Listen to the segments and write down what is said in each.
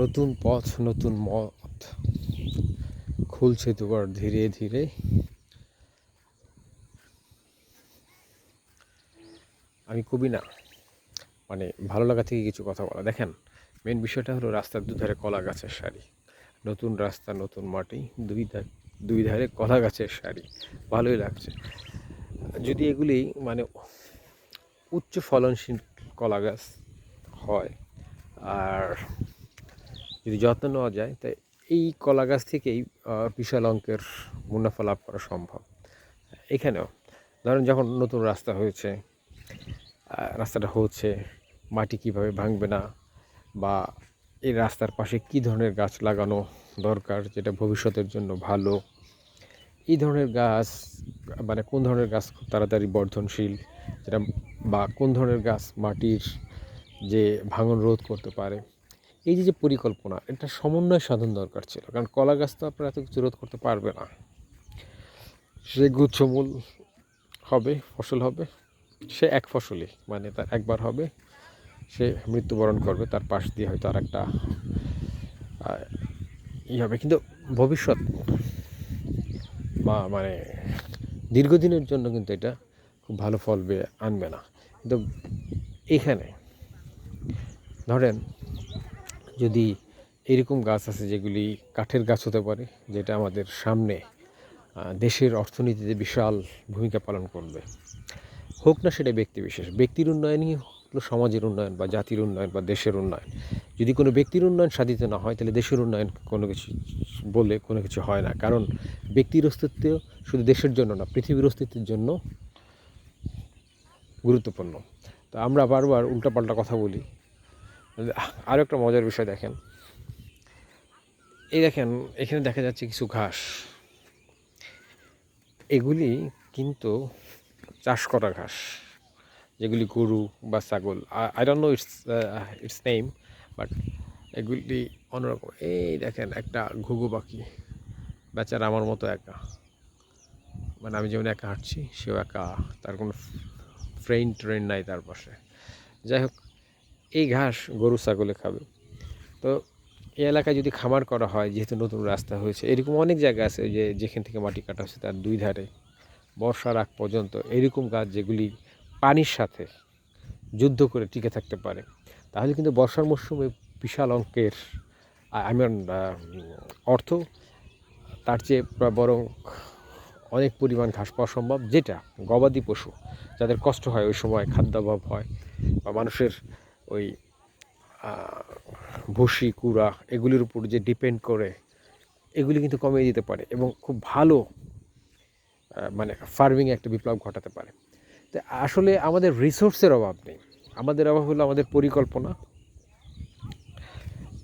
নতুন পথ, নতুন মত খুলছে দুবার ধীরে ধীরে। আমি কবি না মানে ভালো লাগা থেকে কিছু কথা বলা। দেখেন মেন বিষয়টা হলো রাস্তার দুধারে কলা গাছের সারি। নতুন রাস্তা, নতুন মাটি, দুই ধারে দুই ধারে কলা গাছের সারি। ভালোই লাগছে। যদি এগুলি মানে উচ্চ ফলনশীল কলা গাছ হয়, আর যদি যত্ন নেওয়া যায়, তাই এই কলা গাছ থেকেই বিশাল অঙ্কের মুনাফা লাভ করা সম্ভব। এখানেও, ধরেন যখন নতুন রাস্তা হয়েছে রাস্তাটা হচ্ছে, মাটি কীভাবে ভাঙবে না, বা এই রাস্তার পাশে কী ধরনের গাছ লাগানো দরকার, যেটা ভবিষ্যতের জন্য ভালো, এই ধরনের গাছ মানে কোন ধরনের গাছ খুব তাড়াতাড়ি বর্ধনশীল, যেটা বা কোন ধরনের গাছ মাটির যে ভাঙন রোধ করতে পারে এই যে পরিকল্পনা, এটা সমন্বয় সাধন দরকার ছিল। কারণ কলা গাছ তো আপনার এত কিছু রোধ করতে পারবে না। সে গুচ্ছমূল হবে, ফসল হবে, সে এক ফসলই। মানে তার একবার হবে, সে মৃত্যুবরণ করবে, তার পাশ দিয়ে হয়তো আর একটা ই হবে। কিন্তু ভবিষ্যৎ বা মানে দীর্ঘদিনের জন্য কিন্তু এটা খুব ভালো ফল আনবে না। কিন্তু এখানে ধরেন যদি এরকম গাছ আছে যেগুলি কাঠের গাছ হতে পারে, যেটা আমাদের সামনে দেশের অর্থনীতিতে বিশাল ভূমিকা পালন করবে। হোক না সেটা ব্যক্তি বিশেষ, ব্যক্তির উন্নয়নই হলো সমাজের উন্নয়ন বা জাতির উন্নয়ন বা দেশের উন্নয়ন। যদি কোনো ব্যক্তির উন্নয়ন সাধিত না হয়, তাহলে দেশের উন্নয়ন কোনো কিছু বলে কোনো কিছু হয় না। কারণ ব্যক্তির অস্তিত্ব শুধু দেশের জন্য না, পৃথিবীর অস্তিত্বের জন্য গুরুত্বপূর্ণ। তো আমরা বারবার উল্টাপাল্টা কথা বলি আরও একটা মজার বিষয় দেখেন। এই দেখেন, এখানে দেখা যাচ্ছে কিছু ঘাস। এগুলি কিন্তু চাষ করা ঘাস, যেগুলি গরু বা ছাগল। I don't know its its name but এগুলি অন্যরকম। এই দেখেন, একটা ঘুঘু পাখি। বেচারা আমার মতো একা। মানে আমি যেমন একা হাঁটছি, সেও একা। তার কোনো ফ্রেন্ড ট্রেন নাই তার পাশে। যাই হোক এই ঘাস গরু, ছাগলে খাবে। তো এই এলাকায় যদি খামার করা হয়, যেহেতু নতুন রাস্তা হয়েছে, এরকম অনেক জায়গা আছে যে যেখান থেকে মাটি কাটা হচ্ছে তার দুই ধারে। বর্ষার আগ পর্যন্ত এরকম গাছ যেগুলি পানির সাথে যুদ্ধ করে টিকে থাকতে পারে। তাহলে কিন্তু বর্ষার মরশুমে বিশাল অঙ্কের আমি অর্থ, তার চেয়ে বরং অনেক পরিমাণ ঘাস পাওয়া সম্ভব। যেটা গবাদি পশু, যাদের কষ্ট হয় ওই সময়, খাদ্যাভাব হয় বা মানুষের ওই ভুসি, কুড়া এগুলির উপর যে ডিপেন্ড করে, এগুলি কিন্তু কমিয়ে দিতে পারে এবং খুব ভালো মানে ফার্মিং একটা বিপ্লব ঘটাতে পারে। তো আসলে আমাদের রিসোর্সের অভাব নেই। আমাদের অভাব হলো আমাদের পরিকল্পনা।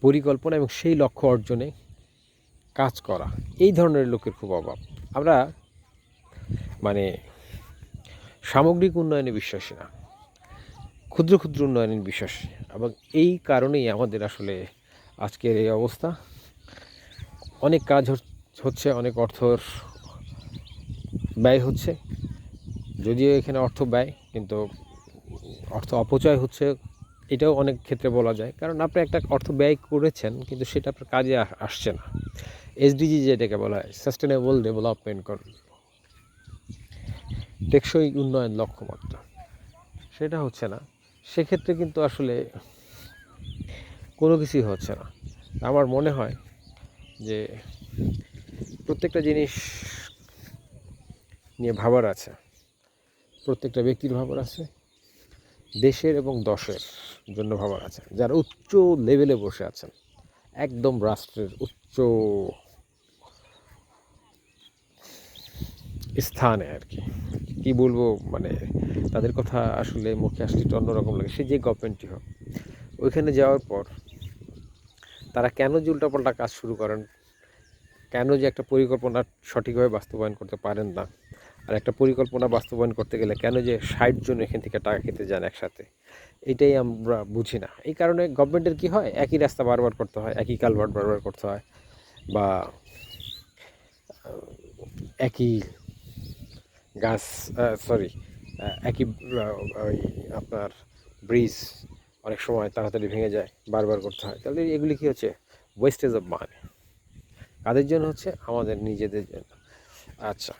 পরিকল্পনা এবং সেই লক্ষ্য অর্জনে কাজ করা। এই ধরনের লোকের খুব অভাব। আমরা মানে সামগ্রিক উন্নয়নে বিশ্বাসী না। ক্ষুদ্র ক্ষুদ্র উন্নয়নের বিশ্বাস। এবং এই কারণেই আমাদের আসলে আজকের এই অবস্থা। অনেক কাজ হচ- হচ্ছে, অনেক অর্থর ব্যয় হচ্ছে। যদিও এখানে অর্থ ব্যয়, কিন্তু অর্থ অপচয় হচ্ছে, এটাও অনেক ক্ষেত্রে বলা যায়। কারণ আপনি একটা অর্থ ব্যয় করেছেন, কিন্তু সেটা আপনার কাজে আসছে না। এসডিজি যেটাকে বলা হয় সাস্টেনেবল ডেভেলপমেন্ট কর টেকসই উন্নয়ন লক্ষ্যমাত্রা। সেটা হচ্ছে না। সেক্ষেত্রে কিন্তু আসলে কোনো কিছুই হচ্ছে না। আমার মনে হয় যে প্রত্যেকটা জিনিস নিয়ে ভাবার আছে, প্রত্যেকটা ব্যক্তির ভাবার আছে, দেশের এবং দশের জন্য ভাবার আছে। যারা উচ্চ লেভেলে বসে আছেন, একদম রাষ্ট্রের উচ্চ স্থানে আর কি। কী বলব মানে তাদের কথা আসলে মুখে আসলে একটু অন্যরকম লাগে। সে যে গভর্নমেন্টই হোক, ওইখানে যাওয়ার পর তারা কেন যে উল্টাপাল্টা কাজ শুরু করেন, কেন যে একটা পরিকল্পনা সঠিকভাবে বাস্তবায়ন করতে পারেন না, আর একটা পরিকল্পনা বাস্তবায়ন করতে গেলে কেন যে ষাট জন এখান থেকে টাকা খেতে যান একসাথে, এটাই আমরা বুঝি না। এই কারণে গভর্নমেন্টের কি হয়, একই রাস্তা বারবার করতে হয়, একই কালভার্ট বারবার করতে হয়, বা, একই গাছ সরি একই ওই আপনার ব্রিজ অনেক সময় তাড়াতাড়ি ভেঙে যায়, বারবার করতে হয়। তাহলে এগুলি কী হচ্ছে? ওয়েস্টেজ অফ মানি কাদের জন্য হচ্ছে? আমাদের নিজেদের জন্য। আচ্ছা।